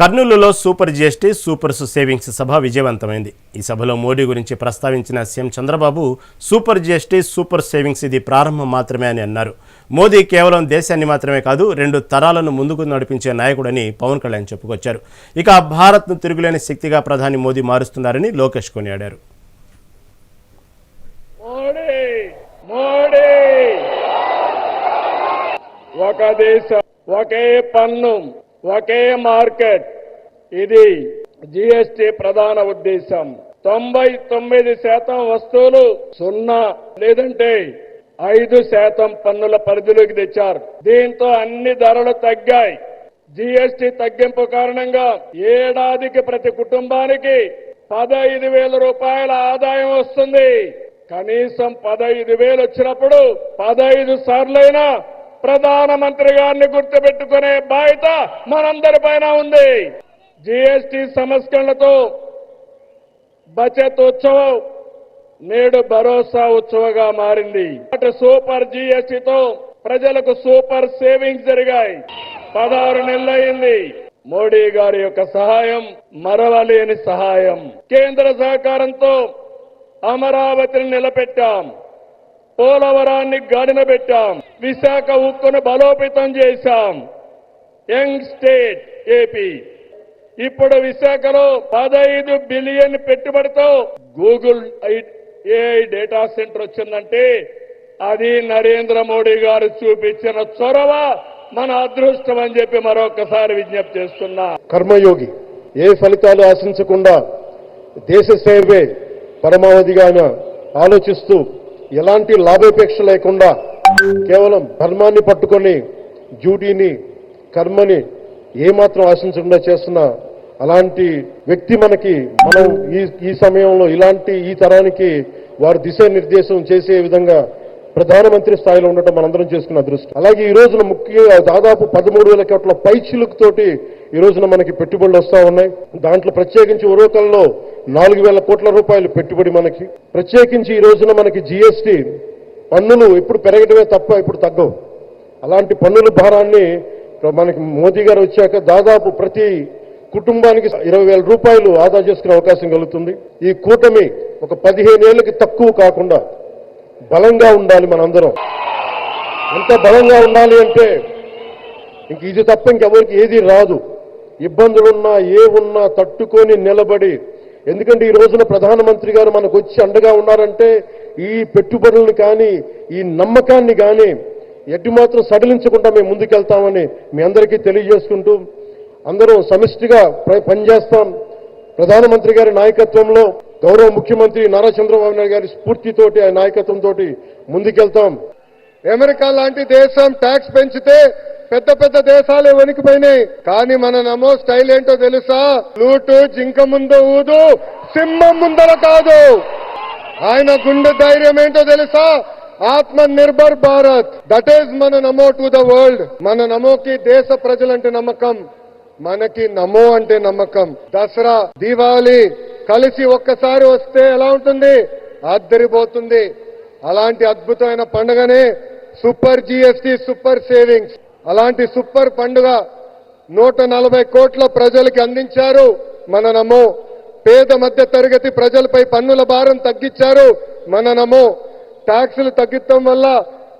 కర్నూలులో super GST super savings సభ విజయవంతమైంది. ఈ సభలో మోడీ గురించి ప్రస్తావించిన CM Chandrababu super GST super savings ఇది ప్రారంభం మాత్రమే అని అన్నారు. మోదీ కేవలం దేశాన్ని మాత్రమే కాదు రెండు తరాలను ముందుకు నడిపించే నాయకుడని పవన్ కళ్యాణ్ చెప్పుకొచ్చారు. ఇక భారత్ను తిరుగులేని శక్తిగా ప్రధాని మోదీ మారుస్తున్నారని లోకేష్ కొనియాడారు. ఒక దేశం ఒకే పన్ను. ఒకే మార్కెట్. ఇది జిఎస్టి ప్రధాన ఉద్దేశం. తొంభై తొమ్మిది శాతం వస్తువులు సున్నా లేదంటే ఐదు శాతం పన్నుల పరిధిలోకి తెచ్చారు. దీంతో అన్ని ధరలు తగ్గాయి. జిఎస్టి తగ్గింపు కారణంగా ఏడాదికి ప్రతి కుటుంబానికి పదహైదు వేల రూపాయల ఆదాయం వస్తుంది. కనీసం పదహైదు వేలు వచ్చినప్పుడు పదహైదు సార్లైనా ప్రధానమంత్రి గారిని గుర్తుపెట్టుకునే బాధ్యత మనందరి పైన ఉంది. జీఎస్టీ సంస్కరణలతో బచత్ ఉత్సవం నేడు భరోసా ఉత్సవగా మారింది. అటు సూపర్ జీఎస్టీతో ప్రజలకు సూపర్ సేవింగ్స్ జరిగాయి. పదహారు నెలలైంది మోడీ గారి యొక్క సహాయం మరవలేని సహాయం. కేంద్ర సహకారంతో అమరావతిని నిలబెట్టాం. పోలవరాన్ని గాడిన పెట్టాం. విశాఖ ఉక్కును బలోపేతం చేశాం. Young state AP. ఇప్పుడు విశాఖలో పదహైదు బిలియన్ పెట్టుబడితో గూగుల్ ఏఐ డేటా సెంటర్ వచ్చిందంటే అది నరేంద్ర మోడీ గారు చూపించిన చొరవ మన అదృష్టం అని చెప్పి మరొకసారి విజ్ఞప్తి చేస్తున్నా. కర్మయోగి ఏ ఫలితాలు ఆశించకుండా దేశ సేవే పరమావధిగా ఆలోచిస్తూ ఎలాంటి లాభాపేక్ష లేకుండా కేవలం ధర్మాన్ని పట్టుకొని డ్యూటీని కర్మని ఏమాత్రం ఆశించకుండా చేస్తున్న అలాంటి వ్యక్తి మనకి మనం ఈ ఈ సమయంలో ఇలాంటి ఈ తరానికి వారు దిశానిర్దేశం చేసే విధంగా ప్రధానమంత్రి స్థాయిలో ఉండటం మనందరం చేసుకున్న అదృష్టం. అలాగే ఈ రోజున ముఖ్యంగా దాదాపు పదమూడు వేల కోట్ల పైచిలుకుతోటి ఈ రోజున మనకి పెట్టుబడులు వస్తా ఉన్నాయి. దాంట్లో ప్రత్యేకించి ఉరవకల్లో నాలుగు వేల కోట్ల రూపాయలు పెట్టుబడి మనకి. ప్రత్యేకించి ఈ రోజున మనకి జీఎస్టీ పన్నులు ఇప్పుడు పెరగడమే తప్ప ఇప్పుడు తగ్గవు. అలాంటి పన్నుల భారాన్ని మనకి మోదీ గారు వచ్చాక దాదాపు ప్రతి కుటుంబానికి ఇరవై వేల రూపాయలు ఆదా చేసుకునే అవకాశం కలుగుతుంది. ఈ కూటమి ఒక పదిహేను ఏళ్ళకి తక్కువ కాకుండా బలంగా ఉండాలి మనందరం. ఎంత బలంగా ఉండాలి అంటే ఇంక ఇది తప్ప ఇంకెవరికి ఏది రాదు. ఇబ్బందులున్నా ఏ ఉన్నా తట్టుకొని నిలబడి. ఎందుకంటే ఈ రోజున ప్రధానమంత్రి గారు మనకు వచ్చి అండగా ఉన్నారంటే ఈ పెట్టుబడులను కానీ ఈ నమ్మకాన్ని కానీ ఎటు మాత్రం సడలించకుండా మేము ముందుకెళ్తామని మీ అందరికీ తెలియజేసుకుంటూ అందరూ సమిష్టిగా పనిచేస్తాం. ప్రధానమంత్రి గారి నాయకత్వంలో గౌరవ ముఖ్యమంత్రి నారా చంద్రబాబు నాయుడు గారి స్ఫూర్తితోటి ఆ నాయకత్వంతో ముందుకెళ్తాం. అమెరికా లాంటి దేశం ట్యాక్స్ పెంచితే పెద్ద పెద్ద దేశాలే వణికిపోయినాయి. కానీ మన నమో స్టైల్ ఏంటో తెలుసా? లూటు జింక ముందు ఊదు సింహం ముందర కాదు. ఆయన గుండె ధైర్యం ఏంటో తెలుసా? ఆత్మ నిర్భర్ భారత్. దట్ ఈస్ మన నమో టు ద వరల్డ్ మన నమోకి దేశ ప్రజలంటే నమ్మకం. మనకి నమో అంటే నమ్మకం. దసరా దీపావళి కలిసి ఒక్కసారి వస్తే ఎలా ఉంటుంది? అద్దరిపోతుంది అలాంటి అద్భుతమైన పండుగనే సూపర్ జిఎస్టి సూపర్ సేవింగ్స్. అలాంటి సూపర్ పండుగ నూట నలభై కోట్ల ప్రజలకి అందించారు మననము పేద మధ్య తరగతి ప్రజలపై పన్నుల భారం తగ్గించారు మననము ట్యాక్సులు తగ్గించడం వల్ల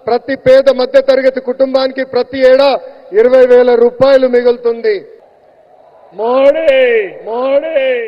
ప్రతి పేద మధ్య తరగతి కుటుంబానికి ప్రతి ఏడా ఇరవై వేల రూపాయలు మిగులుతుంది. మోడీ! మోడీ!